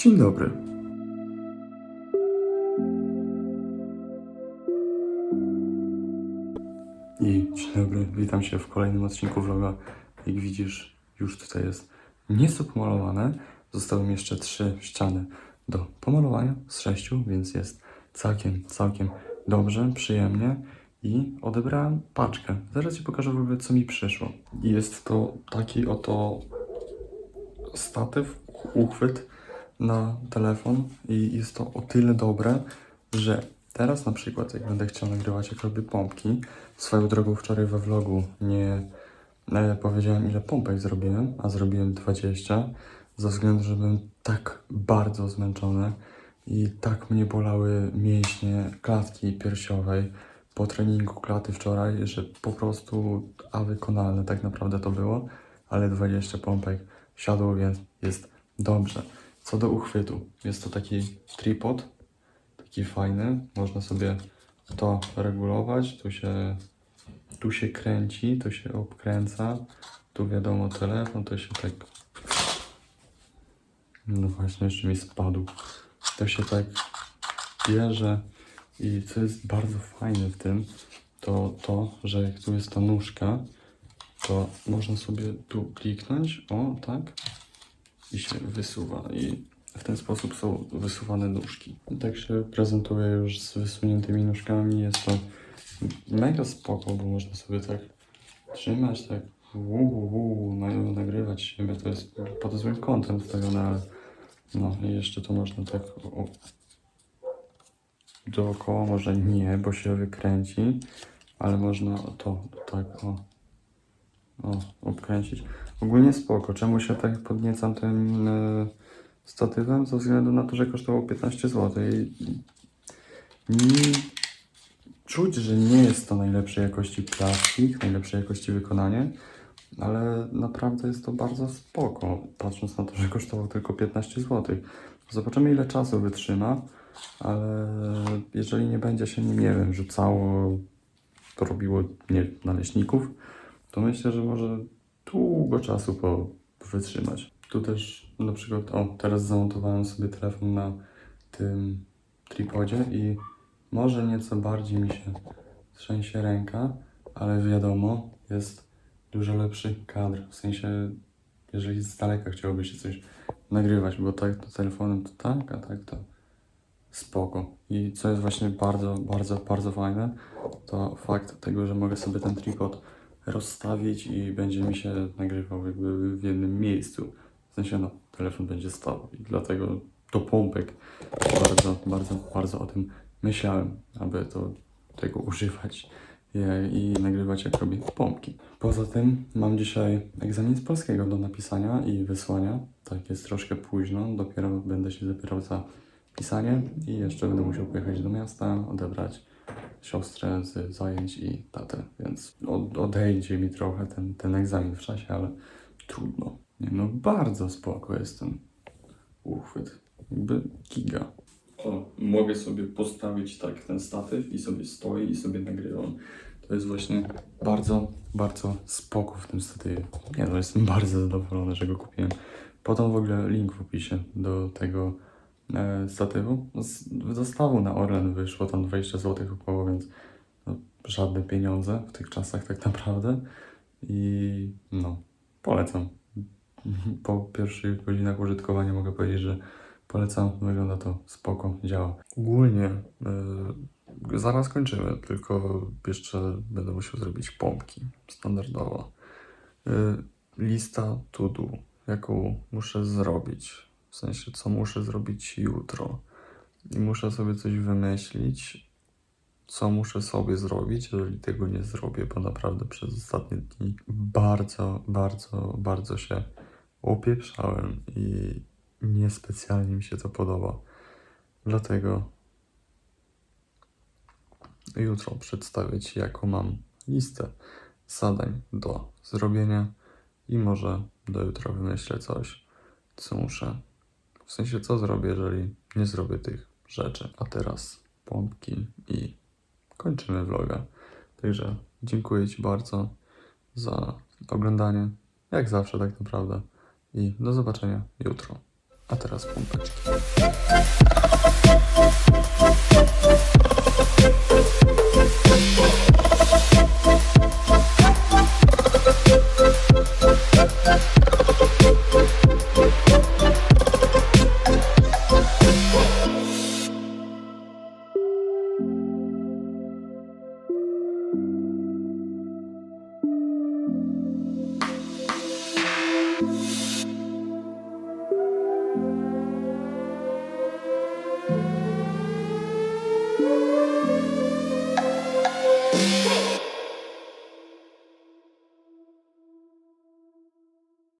Dzień dobry. I dzień dobry, witam Cię w kolejnym odcinku vloga. Jak widzisz, już tutaj jest nieco pomalowane. Zostały mi jeszcze trzy ściany do pomalowania z sześciu, więc jest całkiem, całkiem dobrze, przyjemnie. I odebrałem paczkę. Zaraz Ci pokażę w ogóle, co mi przyszło. Jest to taki oto statyw, uchwyt na telefon i jest to o tyle dobre, że teraz na przykład jak będę chciał nagrywać jak robię pompki, swoją drogą wczoraj we vlogu nie e, powiedziałem ile pompek zrobiłem, a zrobiłem 20, ze względu, że byłem tak bardzo zmęczony i tak mnie bolały mięśnie klatki piersiowej po treningu klaty wczoraj, że po prostu a wykonalne tak naprawdę to było, ale 20 pompek siadło, więc jest dobrze. Co do uchwytu, jest to taki tripod, taki fajny, można sobie to regulować, tu się, tu się kręci, to się obkręca, tu wiadomo telefon, to się tak, no właśnie jeszcze mi spadł, to się tak bierze i co jest bardzo fajne w tym, to to, że jak tu jest ta nóżka, to można sobie tu kliknąć, o tak, i się wysuwa i w ten sposób są wysuwane nóżki. Tak się prezentuje już z wysuniętymi nóżkami. Jest to mega spoko, bo można sobie tak trzymać, tak uu, uu, na- nagrywać siebie. To jest pod złym kątem ustawione, ale no i jeszcze to można tak dookoła, może nie, bo się wykręci, ale można to tak o, o obkręcić. Ogólnie spoko. Czemu się tak podniecam tym e, statywem? Ze względu na to, że kosztowało 15 zł. I, czuć, że nie jest to najlepszej jakości plastik, najlepszej jakości wykonanie, ale naprawdę jest to bardzo spoko, patrząc na to, że kosztowało tylko 15 zł. Zobaczymy ile czasu wytrzyma, ale jeżeli nie będzie się nim, nie wiem, rzucało, to robiło nie, naleśników, to myślę, że może długo czasu po wytrzymać. Tu też na przykład, o, teraz zamontowałem sobie telefon na tym tripodzie i może nieco bardziej mi się trzęsie ręka, ale wiadomo, jest dużo lepszy kadr. W sensie, jeżeli z daleka chciałoby się coś nagrywać, bo tak to telefonem to tak, a tak to spoko. I co jest właśnie bardzo, bardzo, bardzo fajne, to fakt tego, że mogę sobie ten tripod rozstawić i będzie mi się nagrywał jakby w jednym miejscu. W sensie, no, telefon będzie stał i dlatego do pompek bardzo, bardzo, bardzo o tym myślałem, aby to tego używać i, nagrywać jak robię pompki. Poza tym mam dzisiaj egzamin z polskiego do napisania i wysłania. Tak jest troszkę późno, dopiero będę się zabierał za pisanie i jeszcze będę musiał pojechać do miasta, odebrać siostrę z zajęć i tatę, więc od, odejdzie mi trochę ten, ten egzamin w czasie, ale trudno. Nie no, bardzo spoko jest ten uchwyt. Jakby giga. O, mogę sobie postawić tak ten statyw i sobie stoi i sobie nagrywam. To jest właśnie bardzo, bardzo spoko w tym statywie. Nie no, jestem bardzo zadowolony, że go kupiłem. Potem w ogóle link w opisie do tego statywu. Z zestawu na Orlen wyszło tam 20 zł około, więc no, żadne pieniądze w tych czasach tak naprawdę. I no, polecam. Po pierwszych godzinach użytkowania mogę powiedzieć, że polecam. Wygląda to spoko, działa. Ogólnie e, zaraz kończymy, tylko jeszcze będę musiał zrobić pompki standardowo. E, lista to do, jaką muszę zrobić. W sensie, co muszę zrobić jutro. I muszę sobie coś wymyślić, co muszę sobie zrobić, jeżeli tego nie zrobię, bo naprawdę przez ostatnie dni bardzo, bardzo, bardzo się opieprzałem i niespecjalnie mi się to podoba. Dlatego jutro przedstawię Ci, jaką mam listę zadań do zrobienia i może do jutra wymyślę coś, co muszę. W sensie, co zrobię, jeżeli nie zrobię tych rzeczy. A teraz pompki i kończymy vloga. Także dziękuję Ci bardzo za oglądanie, jak zawsze tak naprawdę. I do zobaczenia jutro. A teraz pompeczki.